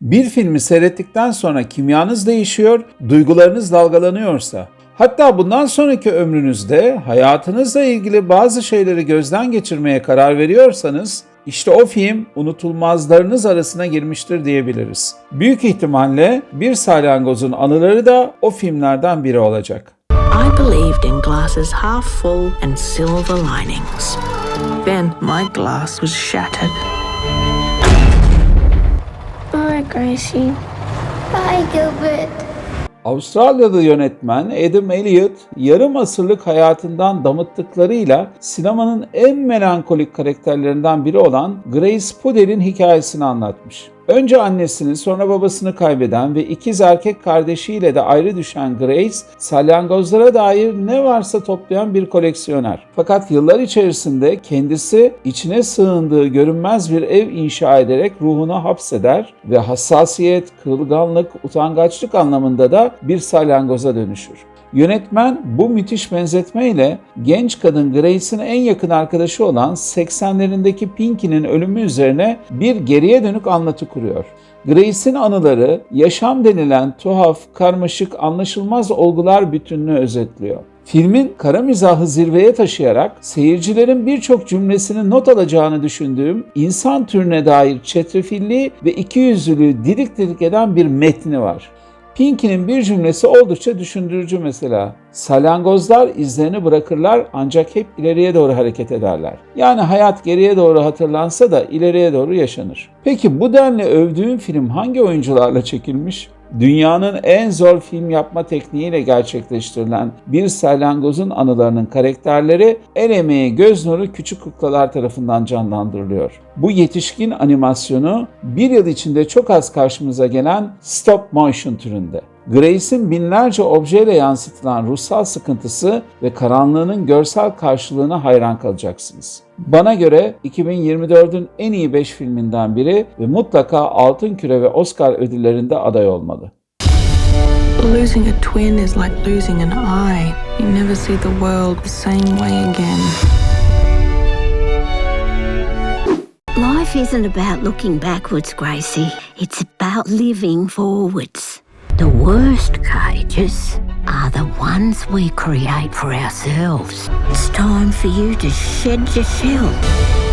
Bir filmi seyrettikten sonra kimyanız değişiyor, duygularınız dalgalanıyorsa, hatta bundan sonraki ömrünüzde hayatınızla ilgili bazı şeyleri gözden geçirmeye karar veriyorsanız, işte o film unutulmazlarınız arasına girmiştir diyebiliriz. Büyük ihtimalle bir salyangozun anıları da o filmlerden biri olacak. I believed in glasses half full and silver linings. Then my glass was shattered. Gracie. Bye, Gilbert. Avustralyalı yönetmen Adam Elliot, yarım asırlık hayatından damıttıklarıyla sinemanın en melankolik karakterlerinden biri olan Grace Poodle'in hikayesini anlatmış. Önce annesini sonra babasını kaybeden ve ikiz erkek kardeşiyle de ayrı düşen Grace, salyangozlara dair ne varsa toplayan bir koleksiyoner. Fakat yıllar içerisinde kendisi içine sığındığı görünmez bir ev inşa ederek ruhunu hapseder ve hassasiyet, kırılganlık, utangaçlık anlamında da bir salyangoza dönüşür. Yönetmen bu müthiş benzetmeyle genç kadın Grace'in en yakın arkadaşı olan 80'lerindeki Pinky'nin ölümü üzerine bir geriye dönük anlatı kuruyor. Grace'in anıları yaşam denilen tuhaf, karmaşık, anlaşılmaz olgular bütününü özetliyor. Filmin kara mizahı zirveye taşıyarak seyircilerin birçok cümlesini not alacağını düşündüğüm insan türüne dair çetrefilli ve ikiyüzlülüğü didik didik eden bir metni var. Pinky'nin bir cümlesi oldukça düşündürücü mesela. Salyangozlar izlerini bırakırlar ancak hep ileriye doğru hareket ederler. Yani hayat geriye doğru hatırlansa da ileriye doğru yaşanır. Peki bu denli övdüğüm film hangi oyuncularla çekilmiş? Dünyanın en zor film yapma tekniğiyle gerçekleştirilen bir salyangozun anılarının karakterleri el emeği göz nuru küçük kuklalar tarafından canlandırılıyor. Bu yetişkin animasyonu bir yıl içinde çok az karşımıza gelen stop motion türünde. Grace'in binlerce objeyle yansıtılan ruhsal sıkıntısı ve karanlığının görsel karşılığına hayran kalacaksınız. Bana göre 2024'ün en iyi 5 filminden biri ve mutlaka Altın Küre ve Oscar ödüllerinde aday olmalı. Losing a twin is like losing an eye. You never see the world the same way again. Life isn't about looking backwards, Gracie. It's about living forwards. The worst cages are the ones we create for ourselves. It's time for you to shed your shell